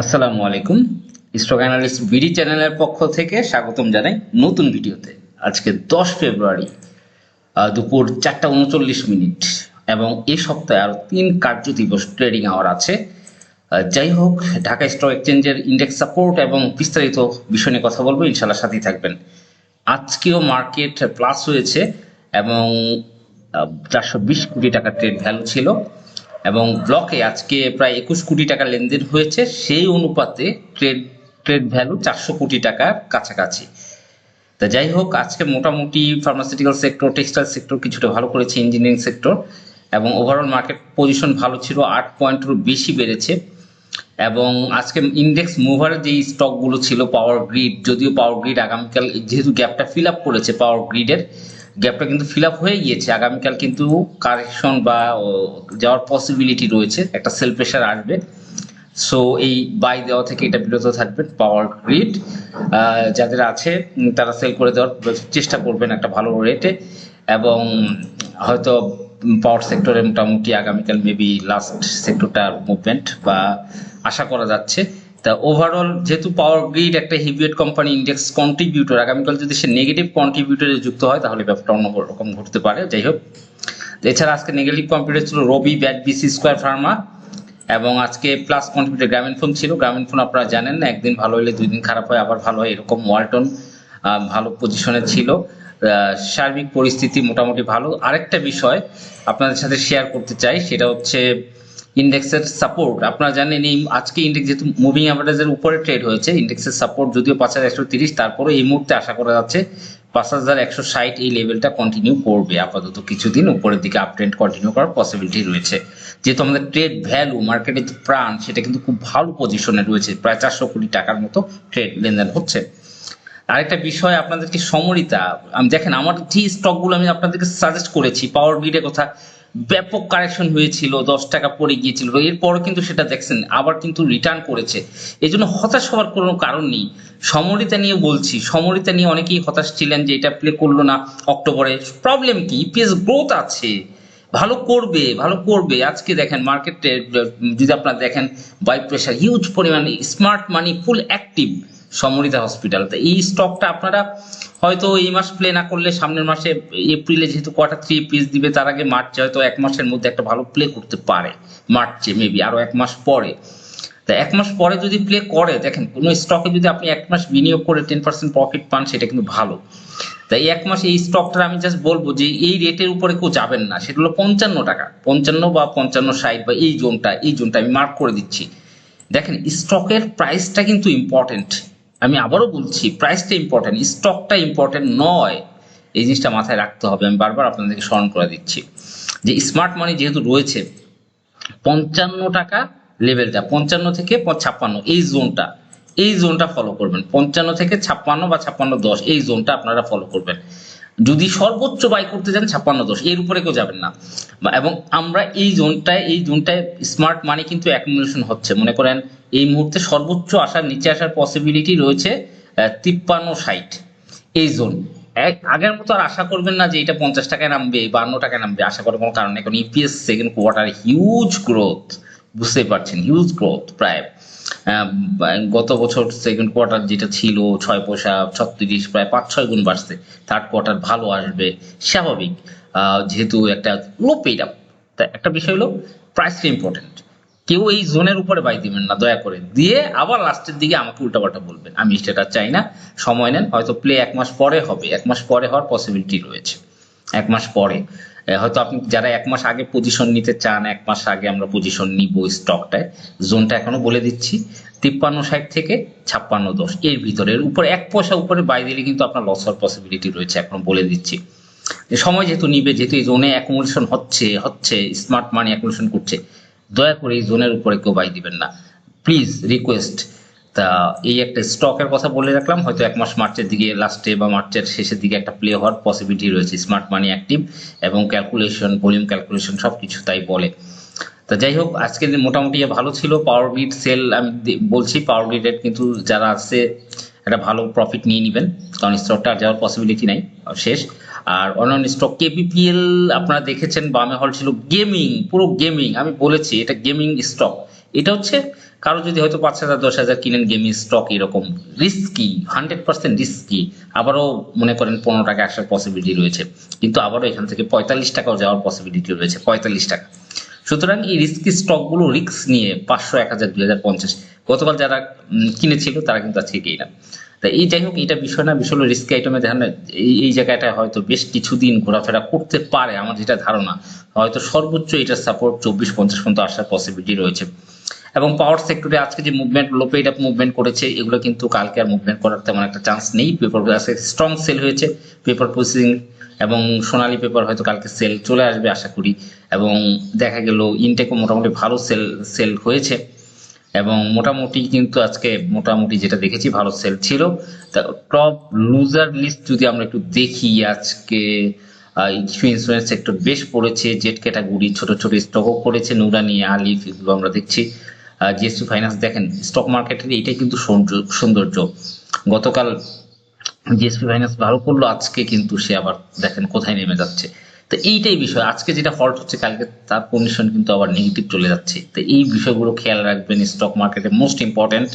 আসসালামু আলাইকুম। Stock analyst BD চ্যানেলের পক্ষ থেকে স্বাগতম জানাই নতুন ভিডিওতে। আজকে দশ ফেব্রুয়ারি দুপুর চারটা উনচল্লিশ মিনিট এবং এই সপ্তাহে আরও তিন কার্য দিবস ট্রেডিং আওয়ার আছে। যাই হোক, ঢাকা স্টক এক্সচেঞ্জের ইন্ডেক্স সাপোর্ট এবং বিস্তারিত বিষয় নিয়ে কথা বলব ইনশাল্লাহ সাথেই থাকবেন। আজকেও মার্কেট প্লাস হয়েছে এবং চারশো বিশ কোটি টাকা ট্রেড ভ্যালু ছিল। এবং ব্লকে আজকে প্রায় একুশ কোটি টাকা লেনদেন হয়েছে, সেই অনুপাতে ট্রেড ট্রেড ভ্যালু চারশো কোটি টাকার কাছাকাছি। তা যাই হোক, আজকে মোটামুটি ফার্মাসিউটিক্যাল সেক্টর টেক্সটাইল সেক্টর কিছুটা ভালো করেছে ইঞ্জিনিয়ারিং সেক্টর এবং ওভারঅল মার্কেট পজিশন ভালো ছিল, আট পয়েন্টেরও বেশি বেড়েছে। এবং আজকে ইন্ডেক্স মুভারের যে স্টকগুলো ছিল পাওয়ার গ্রিড যদিও পাওয়ার গ্রিড আগামীকাল, যেহেতু গ্যাপটা ফিল আপ করেছে পাওয়ার গ্রিডের গ্যাপটা কিন্তু ফিল আপ হয়ে গিয়েছে। আগামীকাল কিন্তু কারেকশন বা যাওয়ার পসিবিলিটি রয়েছে। একটা সেল প্রেশার আসবে। সো এই বাই দেওয়া থেকে এটা বিরত থাকবেন পাওয়ার গ্রিড যাদের আছে তারা সেল করে দেওয়ার চেষ্টা করবেন একটা ভালো রেটে এবং হয়তো পাওয়ার সেক্টরে মোটামুটি আগামীকাল মেবি লাস্ট সেক্টরটার মুভমেন্ট বা আশা করা যাচ্ছে। তা ওভারঅল যেহেতু পাওয়ার গ্রিড একটা হেভিওয়েট কোম্পানি ইন্ডেক্স কন্ট্রিবিউটর আগামীকাল যদি সে নেগেটিভ কন্ট্রিবিউটরে যুক্ত হয়, তাহলে ব্যাপারটা অন্য রকম ঘটতে পারে। যাই হোক। এছাড়া আজকে নেগেটিভ কম্পিউটার ছিল Robi BAT BC Square pharma এবং আজকে প্লাস কন্ট্রিবিউটার গ্রামীণ ফোন ছিল। গ্রামীণ ফোন আপনারা জানেন না একদিন ভালো হলে দুই দিন খারাপ হয়, আবার ভালো হয়, এরকম ওয়ালটন ভালো পজিশনে ছিল। সার্বিক পরিস্থিতি মোটামুটি ভালো। আরেকটা বিষয় আপনাদের সাথে শেয়ার করতে চাই, সেটা হচ্ছে ইন্ডেক্সের সাপোর্ট আপনারা জানেন এই আজকে ইন্ডেক্স যেহেতু মুভিং অ্যাভারেজের উপরে ট্রেড হয়েছে ইন্ডেক্সের সাপোর্ট যদিও পাঁচ হাজার একশো তিরিশ, তারপরে এই মুহূর্তে আশা করা যাচ্ছে পাঁচ হাজার একশো ষাট এই লেভেলটা কন্টিনিউ করবে। আপাতত কিছুদিন উপরের দিকে আপ ট্রেন্ড কন্টিনিউ করার পসিবিলিটি রয়েছে। যেহেতু আমাদের ট্রেড ভ্যালু মার্কেটের প্রাণ, সেটা কিন্তু খুব ভালো পজিশনে রয়েছে, প্রায় চারশো কোটি টাকার মতো ট্রেড লেনদেন হচ্ছে। আরেকটা বিষয় আপনাদেরকে সমরিতা দেখেন, আমার যে স্টকগুলো আমি আপনাদেরকে সাজেস্ট করেছি পাওয়ার গ্রিডের কথা ব্যাপক কারেকশন হয়েছিল, দশ টাকা পড়ে গিয়েছিল। এরপরও কিন্তু সেটা দেখছেন, আবার কিন্তু রিটার্ন করেছে। এই জন্য হতাশ হওয়ার কোনো কারণ নেই। সমরিতা নিয়ে বলছি, সমরিতা নিয়ে অনেকেই হতাশ ছিলেন যে এটা প্লে করল না অক্টোবরে। প্রবলেম কি? ইপিএস গ্রোথ আছে। ভালো করবে ভালো করবে। আজকে দেখেন মার্কেটে যদি আপনারা দেখেন বাই প্রেশার হিউজ পরিমাণে smart money full active Samorita hospital তো। এই স্টকটা আপনারা হয়তো এই মাস প্লে না করলে সামনের মাসে এপ্রিলে যেহেতু কোয়ার্টার থ্রি পিস দিবে, তার আগে মার্চে হয়তো এক মাসের মধ্যে একটা ভালো প্লে করতে পারে। মার্চে মেবি আরও এক মাস পরে। তা এক মাস পরে যদি প্লে করে, দেখেন, কোনো স্টকে যদি আপনি এক মাস বিনিয়োগ করে টেন পার্সেন্ট প্রফিট পান, সেটা কিন্তু ভালো। তাই এক মাস এই স্টকটা আমি জাস্ট বলব যে, এই রেটের উপরে কেউ যাবেন না। সেটা হলো পঞ্চান্ন টাকা। পঞ্চান্ন বা পঞ্চান্ন ষাট বা এই জোনটা এই জোনটা আমি মার্ক করে দিচ্ছি। দেখেন স্টকের প্রাইসটা কিন্তু ইম্পর্টেন্ট আমি আবারও বলছি প্রাইসটা ইম্পর্টেন্ট স্টকটা ইম্পর্টেন্ট নয়। এই জিনিসটা মাথায় রাখতে হবে। আমি বারবার আপনাদেরকে স্মরণ করে দিচ্ছি যে স্মার্ট মানি যেহেতু রয়েছে, পঞ্চান্ন টাকা লেভেলটা পঞ্চান্ন থেকে ছাপ্পান্ন এই জোনটা এই জোনটা ফলো করবেন। পঞ্চান্ন থেকে ছাপ্পান্ন বা ছাপ্পান্ন দশ, এই জোনটা আপনারা ফলো করবেন। যদি সর্বোচ্চ বাই করতে যান ছাপ্পান্ন দশ, এর উপরে কেউ যাবেন না। এবং আমরা এই জোনটায় এই জোনটায় স্মার্ট মানি কিন্তু অ্যাকুমুলেশন হচ্ছে। মনে করেন, এই মুহূর্তে সর্বোচ্চ আসার, নিচে আসার পসিবিলিটি রয়েছে তিপ্পান্ন ষাট এই জোন। এক, আগের মতো আর আশা করবেন না যে এটা পঞ্চাশ টাকায় নামবে, বান্ন টাকায় নামবে। আশা করার কোনো কারণ নেই। কারণ EPS second quarter huge growth বুঝতেই পারছেন হিউজ গ্রোথ প্রায়। গত বছর সেকেন্ড কোয়ার্টার যেটা ছিল, ছয় পয়সা ছত্রিশ, প্রায় পাঁচ, ছয় গুণ বাড়ছে। থার্ড কোয়ার্টার ভালো আসবে, স্বাভাবিক। যেহেতু একটা লো পেড আপ তা একটা বিষয় হলো প্রাইসটা ইম্পর্টেন্ট কেউ এই জোনের উপরে বাই দিবেন না, দয়া করে। দিয়ে আবার লাস্টের দিকে আমাকে উল্টাপাল্টা বলবেন। আমি সেটা চাই না, সময় নেন। হয়তো প্লে এক মাস পরে হবে। এক মাস পরে হওয়ার পসিবিলিটি রয়েছে। এক মাস পরে। হয়তো আপনি যারা এক মাস আগে পজিশন নিতে চান, এক মাস আগে আমরা পজিশন নিব স্টকটায় জোনটা এখনও বলে দিচ্ছি, তিপ্পান্ন ষাট থেকে ছাপ্পান্ন দশ। এর ভিতরে এর উপরে, এক পয়সা উপরে বাই দিলে কিন্তু আপনার লস হওয়ার পসিবিলিটি রয়েছে, এখনও বলে দিচ্ছি। সময় যেহেতু নিবে, যেহেতু এই জোনে অ্যাকুমুলেশন হচ্ছে হচ্ছে স্মার্ট মানি অ্যাকুমুলেশন করছে, দয়া করে এই জোনের উপরে কেউ বাই দিবেন না। প্লিজ রিকোয়েস্ট তা এই একটা স্টকের কথা বলে রাখলাম, হয়তো এক মাস মার্চের দিকে লাস্টে বা মার্চের শেষের দিকে একটা প্লে হওয়ার পসিবিলিটি রয়েছে স্মার্ট মানি অ্যাক্টিভ এবং ক্যালকুলেশন ভলিউম ক্যালকুলেশন সব কিছু তাই বলে। তা যাই হোক, আজকের দিন মোটামুটি ভালো ছিল পাওয়ার গ্রিড সেল আমি বলছি পাওয়ার গ্রিডের কিন্তু যারা আছে, একটা ভালো প্রফিট নিয়ে নেবেন, কারণ স্টকটা আর যাওয়ার পসিবিলিটি নাই শেষ। আর অন্যান্য স্টক কেপিপিএল আপনারা দেখেছেন, বামে হল ছিল গেমিং পুরো গেমিং আমি বলেছি, এটা গেমিং স্টক এটা হচ্ছে কারও যদি হয়তো পাঁচ হাজার, দশ হাজার কিনেন গেমিং স্টক এরকম রিস্কি হান্ড্রেড পার্সেন্ট রিস্কি আবারও মনে করেন পনেরো টাকা আসার পসিবিলিটি রয়েছে। কিন্তু আবারও এখান থেকে পঁয়তাল্লিশ টাকাও যাওয়ার পসিবিলিটি রয়েছে, পঁয়তাল্লিশ টাকা। সুতরাং এই রিস্কি স্টকগুলো রিস্ক নিয়ে পাঁচশো, এক হাজার, দুই হাজার, পঞ্চাশ, গতকাল যারা কিনেছিল তারা কিন্তু আজকে না। তা এই যাই হোক, এটা বিষয় না, বিষয় হলো রিস্ক আইটেমে দেখেন এই এই জায়গাটায় হয়তো বেশ কিছুদিন ঘোরাফেরা করতে পারে আমার যেটা ধারণা। হয়তো সর্বোচ্চ এটার সাপোর্ট চব্বিশ, পঞ্চাশ পর্যন্ত আসার পসিবিলিটি রয়েছে। এবং পাওয়ার সেক্টরে আজকে যে movement low paid up movement করেছে, এগুলো কিন্তু কালকে আর মুভমেন্ট করার তেমন একটা চান্স নেই। পেপার আজকে স্ট্রং সেল হয়েছে পেপার প্রসেসিং এবং সোনালী পেপার হয়তো কালকে সেল চলে আসবে আশা করি। এবং দেখা গেল ইনটেকও মোটামুটি ভালো সেল সেল হয়েছে। এবং মোটামুটি কিন্তু আজকে মোটামুটি যেটা দেখেছি, ভালো সেল ছিল। তা টপ লুজার লিস্ট যদি আমরা একটু দেখি, আজকে কিছু ইন্স্যুরেন্স সেক্টর বেশ পড়েছে জেট ক্যাটাগরি ছোট ছোট স্টকও পড়েছে, নুরানি, আলিফ, এগুলো আমরা দেখছি। জিএসটি ফাইন্যান্স দেখেন স্টক মার্কেটের এটাই কিন্তু সৌন্দর্য- সৌন্দর্য। গতকাল জিএসপি ফাইন্যান্স ভালো করল, আজকে কিন্তু সে আবার দেখেন কোথায় নেমে যাচ্ছে। তো এইটাই বিষয়, আজকে যেটা ফল্ট হচ্ছে, কালকে তার কন্ডিশন কিন্তু আবার নেগেটিভ চলে যাচ্ছে। তো এই বিষয়গুলো খেয়াল রাখবেন স্টক মার্কেটে মোস্ট ইম্পর্টেন্ট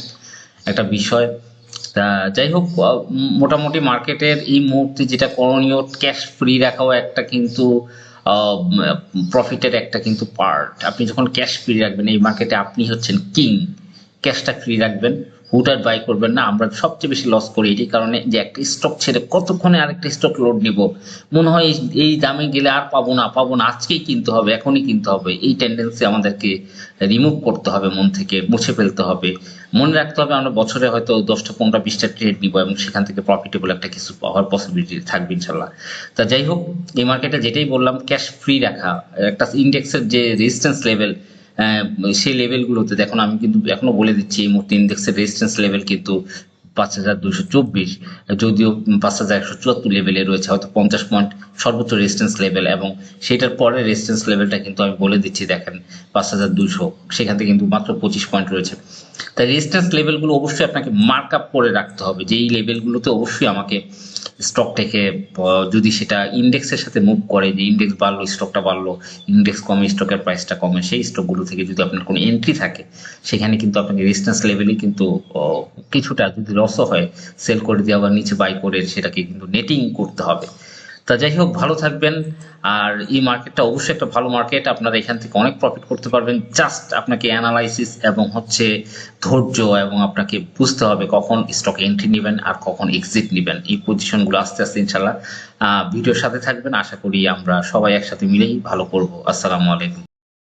একটা বিষয়। তা যাই হোক মোটামুটি মার্কেটের এই মুহূর্তে যেটা করণীয় ক্যাশ ফ্রি রাখাও একটা কিন্তু প্রফিটের একটা কিন্তু পার্ট আপনি যখন ক্যাশ ফ্রি রাখবেন, এই মার্কেটে আপনি হচ্ছেন কিং ক্যাশটা ফ্রি রাখবেন। হুটার বাই করবেন না, আমরা সবচেয়ে বেশি লস করি। এই কারণে যে একটা স্টক ছেড়ে কতক্ষণে আরেকটা স্টক লোড নিব? মনে হয় এই- দামে গেলে আর পাবো না পাবো না, আজকেই কিনতে হবে, এখনই কিনতে হবে। এই টেন্ডেন্সি আমাদেরকে রিমুভ করতে হবে, মন থেকে মুছে ফেলতে হবে। মনে রাখতে হবে আমরা বছরে হয়তো দশটা, পনেরোটা, বিশটা ট্রেড নিব এবং সেখান থেকে প্রফিটেবল একটা কিছু পাওয়ার পসিবিলিটি থাকবে ইনশাল্লাহ। তা যাই হোক, এই মার্কেটে যেটাই বললাম ক্যাশ ফ্রি রাখা, একটা ইন্ডেক্সের যে রেজিস্ট্যান্স লেভেল সেই লেভেলগুলোতে দেখুন আমি কিন্তু এখনও বলে দিচ্ছি, এই মুহূর্তে ইন্ডেক্সের রেজিস্ট্যান্স লেভেল কিন্তু পাঁচ হাজার দুইশো চব্বিশ, যদিও পাঁচ হাজার একশো চুয়াত্তর লেভেলে রয়েছে, হয়তো পঞ্চাশ পয়েন্ট সর্বোচ্চ রেজিস্ট্যান্স লেভেল এবং সেটার পরে রেজিস্ট্যান্স লেভেলটা কিন্তু আমি বলে দিচ্ছি, দেখেন পাঁচ হাজার দুইশো। সেখান থেকে কিন্তু মাত্র পঁচিশ পয়েন্ট রয়েছে। তাই রেজিস্ট্যান্স লেভেলগুলো অবশ্যই আপনাকে মার্ক আপ করে রাখতে হবে। যে এই লেভেলগুলোতে অবশ্যই আমাকে স্টক থেকে যদি সেটা ইন্ডেক্সের সাথে মুভ করে, যে ইন্ডেক্স বাড়লো স্টকটা বাড়লো ইন্ডেক্স কমে স্টকের প্রাইসটা কমে, সেই স্টকগুলো থেকে যদি আপনার কোনো এন্ট্রি থাকে, সেখানে কিন্তু আপনাকে রেজিস্ট্যান্স লেভেলে কিন্তু কিছুটা যদি লসও হয় সেল করে দিয়ে আবার নিচে বাই করে সেটাকে কিন্তু নেটিং করতে হবে। তা যাই হোক, ভালো থাকবেন। আর এই মার্কেটটা অবশ্যই একটা ভালো মার্কেট। আপনারা এখান থেকে অনেক প্রফিট করতে পারবেন। জাস্ট আপনাকে অ্যানালাইসিস এবং হচ্ছে ধৈর্য এবং আপনাকে বুঝতে হবে কখন স্টক এন্ট্রি নেবেন আর কখন এক্সিট নেবেন। এই পজিশনগুলো আস্তে আস্তে ইনশাল্লাহ ভিডিওর সাথে থাকবেন। আশা করি আমরা সবাই একসাথে মিলেই ভালো করব। আসসালামু আলাইকুম।